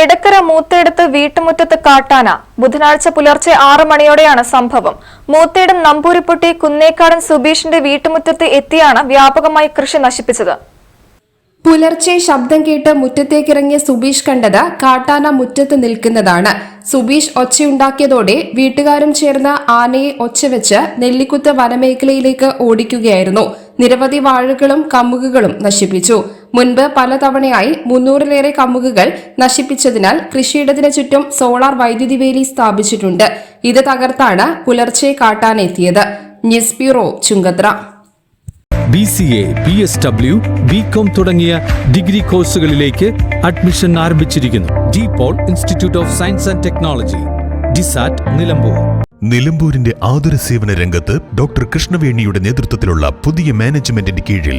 എടക്കര മൂത്തേടത്ത് വീട്ടുമുറ്റത്ത് കാട്ടാന. ബുധനാഴ്ച പുലർച്ചെ ആറ് മണിയോടെയാണ് സംഭവം. മൂത്തേടം നമ്പൂരിപ്പൊട്ടി കുന്നേക്കാടൻ സുബീഷിന്റെ വീട്ടുമുറ്റത്ത് എത്തിയാണ് വ്യാപകമായി കൃഷി നശിപ്പിച്ചത്. പുലർച്ചെ ശബ്ദം കേട്ട് മുറ്റത്തേക്കിറങ്ങിയ സുബീഷ് കണ്ടത് കാട്ടാന മുറ്റത്ത് നിൽക്കുന്നതാണ്. സുബീഷ് ഒച്ചയുണ്ടാക്കിയതോടെ വീട്ടുകാരും ചേർന്ന് ആനയെ ഒച്ചവെച്ച് നെല്ലിക്കുത്ത് വനമേഖലയിലേക്ക് ഓടിക്കുകയായിരുന്നു. നിരവധി വാഴകളും കമുകുകളും നശിപ്പിച്ചു. മുൻപ് പലതവണയായി മുന്നൂറിലേറെ കമുകുകൾ നശിപ്പിച്ചതിനാൽ കൃഷിയിടത്തിന് ചുറ്റും സോളാർ വൈദ്യുതി വേലി സ്ഥാപിച്ചിട്ടുണ്ട്. ഇത് തകർത്താണ് പുലർച്ചെ കാട്ടാനെത്തിയത്. News bureau Chungathara. B C A B S W B com തുടങ്ങിയ ഡിഗ്രി കോഴ്സുകളിലേക്ക് അഡ്മിഷൻ ആരംഭിച്ചിരിക്കുന്നു. De Paul Institute of Science and Technology DISAT Nilambur. നിലമ്പൂരിന്റെ ആതുര സേവന രംഗത്ത് ഡോക്ടർ കൃഷ്ണവേണിയുടെ നേതൃത്വത്തിലുള്ള പുതിയ മാനേജ്മെന്റിന്റെ കീഴിൽ